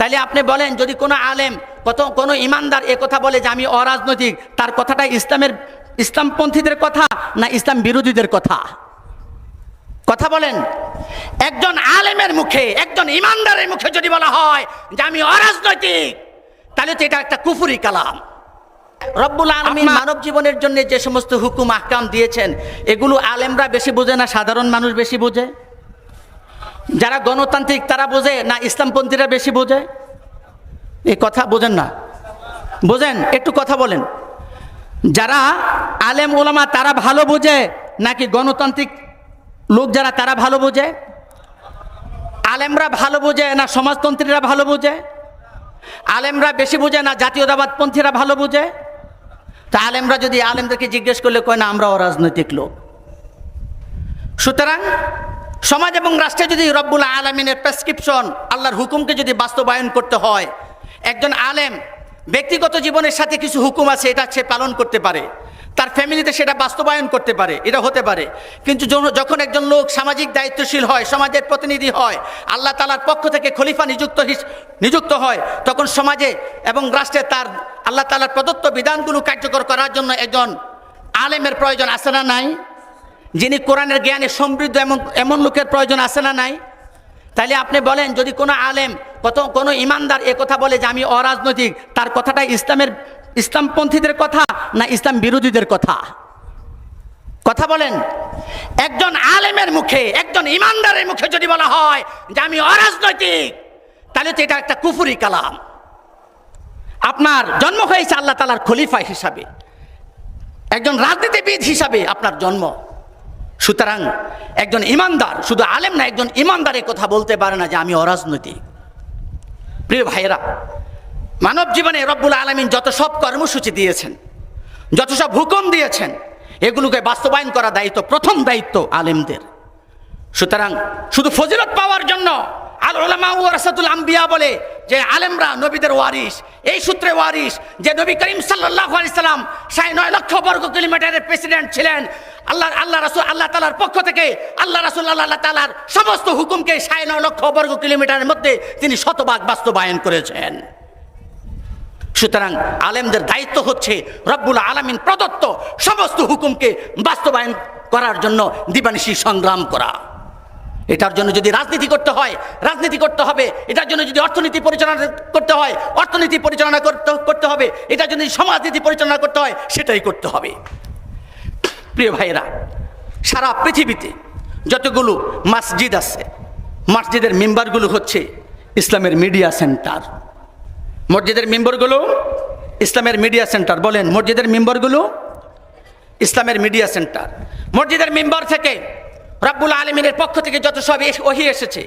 তাইলে আপনি বলেন যদি কোনো আলেম কত কোনো ইমানদার এ কথা বলে যে আমি অরাজনৈতিক তার কথাটা ইসলামের ইসলামপন্থীদের কথা না ইসলাম বিরোধীদের কথা? কথা বলেন। একজন আলেমের মুখে একজন ইমানদারের মুখে যদি বলা হয় যে আমি অরাজনৈতিক তাহলে তো এটা একটা কুফুরি কালাম। রব্বুল আলমী মানব জীবনের জন্য যে সমস্ত হুকুম আহকাম দিয়েছেন এগুলো আলেমরা বেশি বোঝে না সাধারণ মানুষ বেশি বোঝে? যারা গণতান্ত্রিক তারা বোঝে না ইসলামপন্থীরা বেশি বোঝে? এই কথা বোঝেন না। বোঝেন, একটু কথা বলেন। যারা আলেম ওলামা তারা ভালো বোঝে নাকি গণতান্ত্রিক লোক যারা তারা ভালো বোঝে? আলেমরা ভালো বোঝে না সমাজতন্ত্রীরা ভালো বোঝে? আলেমরা বেশি বোঝে না জাতীয়তাবাদপন্থীরা ভালো বোঝে? তা আলেমরা যদি আলেমদেরকে জিজ্ঞেস করলে কয়, না আমরা অরাজনৈতিক লোক। সুতরাং সমাজ এবং রাষ্ট্রে যদি রব্বুল আলমিনের প্রেসক্রিপশন আল্লাহর হুকুমকে যদি বাস্তবায়ন করতে হয়, একজন আলেম ব্যক্তিগত জীবনের সাথে কিছু হুকুম আছে, এটা সে পালন করতে পারে। তার ফ্যামিলিতে সেটা বাস্তবায়ন করতে পারে, এটা হতে পারে। কিন্তু যখন একজন লোক সামাজিক দায়িত্বশীল হয়, সমাজের প্রতিনিধি হয়, আল্লাহ তালার পক্ষ থেকে খলিফা নিযুক্ত নিযুক্ত হয়, তখন সমাজে এবং রাষ্ট্রে তার, আল্লাহ তালার প্রদত্ত বিধানগুলো কার্যকর করার জন্য একজন আলেমের প্রয়োজন আছে না নাই? যিনি কোরআনের জ্ঞানে সমৃদ্ধ এমন এমন লোকের প্রয়োজন আছে না নাই? তাইলে আপনি বলেন, যদি কোনো আলেম কত কোনো ইমানদার এ কথা বলে যে আমি অরাজনৈতিক, তার কথাটা ইসলামের, ইসলামপন্থীদের কথা না ইসলাম বিরোধীদের কথা? কথা বলেন। একজন আলেমের মুখে, একজন ইমানদারের মুখে যদি বলা হয় যে আমি অরাজনৈতিক তাহলে তো এটা একটা কুফুরি কালাম। আপনার জন্ম হয়েছে আল্লাহ তালার খলিফা হিসাবে। একজন রাজনীতিবিদ হিসাবে আপনার জন্ম। সুতরাং একজন ইমানদার, শুধু আলেম না, একজন ইমানদারের কথা বলতে পারে না যে আমি অরাজনৈতিক। প্রিয় ভাইয়েরা, মানব জীবনে রব্বুল আলমিন যত সব কর্মসূচি দিয়েছেন, যত সব হুকুম দিয়েছেন, এগুলোকে বাস্তবায়ন করা দায়িত্ব, প্রথম দায়িত্ব আলেমদের। সুতরাং শুধু ফজিলত পাওয়ার জন্য আল ওলামা রাসাতুল আম্বিয়া বলে যে আলেমরা নবীদের ওয়ারিস এই সূত্রে ওয়ারিস যে নবী করিম সাল্লাহ সাল্লাম সাড়ে নয় লক্ষ বর্গ কিলোমিটারের প্রেসিডেন্ট ছিলেন আল্লাহ আল্লাহ রাসুল, আল্লাহ তালার পক্ষ থেকে, আল্লাহ রাসুল, আল্লাহ তালার সমস্ত হুকুমকে সাড়ে নয় লক্ষ বর্গ কিলোমিটারের মধ্যে তিনি শতভাগ বাস্তবায়ন করেছেন। সুতরাং আলেমদের দায়িত্ব হচ্ছে রব্বুল আলমিন প্রদত্ত সমস্ত হুকুমকে বাস্তবায়ন করার জন্য দিবানিশি সংগ্রাম করা। এটার জন্য যদি রাজনীতি করতে হয়, রাজনীতি করতে হবে, এটার জন্য যদি অর্থনীতি পরিচালনা করতে হয়, অর্থনীতি পরিচালনা করতে করতে হবে, এটার জন্য সমাজনীতি পরিচালনা করতে হয়, সেটাই করতে হবে। প্রিয় ভাইয়েরা, সারা পৃথিবীতে যতগুলো মসজিদ আছে, মসজিদের মেম্বারগুলো হচ্ছে ইসলামের মিডিয়া সেন্টার। মসজিদের মেম্বারগুলো ইসলামের মিডিয়া সেন্টার, বলেন, মসজিদের মেম্বারগুলো ইসলামের মিডিয়া সেন্টার। মসজিদের মেম্বার থেকে রাব্বুল আলমিনের পক্ষ থেকে যত সব ওহি এসেছে,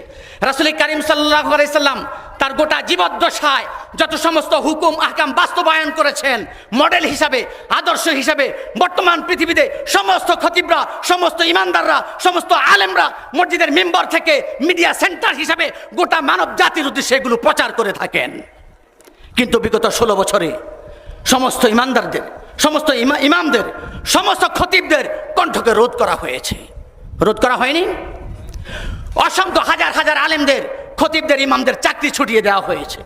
রাসুল করিম সাল্লাহ সাল্লাম তার গোটা জীবদ্দশায় যত সমস্ত হুকুম, আহকাম বাস্তবায়ন করেছেন, মডেল হিসাবে, আদর্শ হিসাবে, বর্তমান পৃথিবীতে সমস্ত খতিবরা, সমস্ত ইমানদাররা, সমস্ত আলেমরা মসজিদের মেম্বার থেকে মিডিয়া সেন্টার হিসাবে গোটা মানব জাতির উদ্দেশ্যে এগুলো প্রচার করে থাকেন। কিন্তু বিগত ষোলো বছরে সমস্ত ইমানদারদের, সমস্ত ইমা- ইমামদের, সমস্ত খতিবদের কণ্ঠকে রোধ করা হয়েছে। রোধ করা হয়নি? অসংখ্য হাজার হাজার আলেমদের খতিবদের ইমামদের চাকরি ছুটিয়ে দেওয়া হয়েছে।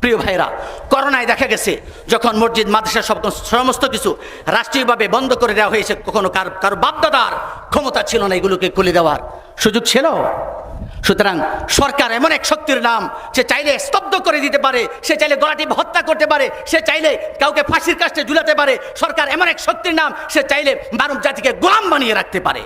প্রিয় ভাইরা করোনায় দেখা গেছে, যখন মসজিদ, মাদ্রাসা, সব সমস্ত কিছু রাষ্ট্রীয়ভাবে বন্ধ করে দেওয়া হয়েছে, কখনো কার কারও বাপদাদার ক্ষমতা ছিল না এগুলোকে খুলে দেওয়ার সুযোগ ছিল। সুতরাং সরকার এমন এক শক্তির নাম, সে চাইলে স্তব্ধ করে দিতে পারে, সে চাইলে গলাটি হত্যা করতে পারে, সে চাইলে কাউকে ফাঁসির কাছে ঝুলাতে পারে। সরকার এমন এক শক্তির নাম, সে চাইলে মানব জাতিকে গোলাম বানিয়ে রাখতে পারে।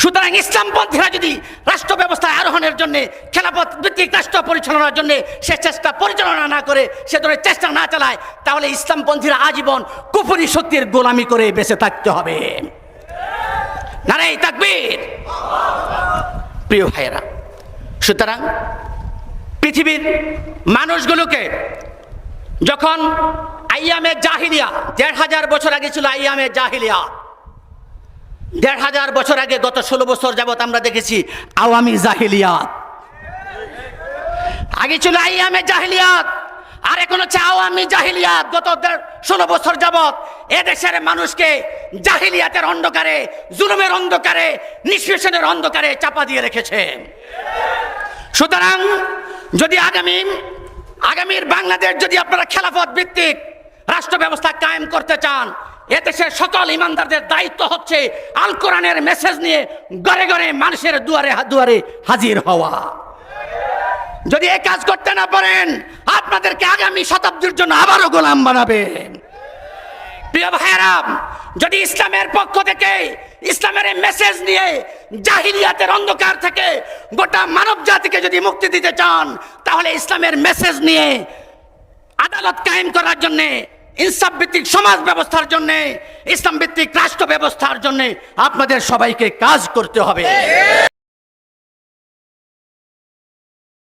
সুতরাং ইসলামপন্থীরা যদি রাষ্ট্র ব্যবস্থায় আরোহণের জন্য, খেলাপথ ভিত্তিক রাষ্ট্র পরিচালনার জন্য সে চেষ্টা পরিচালনা না করে, সে ধরনের চেষ্টা না চালায়, তাহলে ইসলামপন্থীরা আজীবন কুফুরি শক্তির গোলামি করে বেঁচে থাকতে হবে। নারাই তাকবীর। প্রিয় ভাইয়েরা, সুতরাং পৃথিবীর মানুষগুলোকে যখন আইয়ামে জাহিলিয়া, দেড় হাজার বছর আগে ছিল আইয়ামে জাহিলিয়া দেড় হাজার বছর আগে গত ষোলো বছর যাবত আমরা দেখেছি আওয়ামী জাহিলিয়াত। আগে ছিল আইয়ামে জাহিলিয়াত, আর এখন হচ্ছে আওয়ামী জাহিলিয়াত। গত ষোলো বছর যাবত এ দেশের মানুষকে জাহিলিয়াতের অন্ধকারে, জুলুমের অন্ধকারে, নিষ্পেষণের অন্ধকারে চাপা দিয়ে রেখেছে। সুতরাং যদি আগামী, আগামীর বাংলাদেশ যদি আপনারা খেলাফত ভিত্তিক রাষ্ট্র ব্যবস্থা কায়েম করতে চান এদেশের সকল ইমানদারদের দায়িত্ব হচ্ছে আল কোরআনের মেসেজ নিয়ে ঘরে ঘরে মানুষের দুয়ারে দুয়ারে হাজির হওয়া। যদি এই কাজ করতে না পারেন, আপনাদেরকে আগামী শতাব্দীর জন্য আবারও গোলাম বানাবেন। প্রিয় ভাইয়েরাম যদি ইসলামের পক্ষ থেকে, ইসলামের মেসেজ নিয়ে জাহিলিয়াতের অন্ধকার থেকে গোটা মানব জাতিকে যদি মুক্তি দিতে চান, তাহলে ইসলামের মেসেজ নিয়ে আদালত কায়েম করার জন্যে ইনসাফ ভিত্তিক সমাজ ব্যবস্থার জন্যে, ইসলাম ভিত্তিক রাষ্ট্র ব্যবস্থার জন্যে আপনাদের সবাইকে কাজ করতে হবে।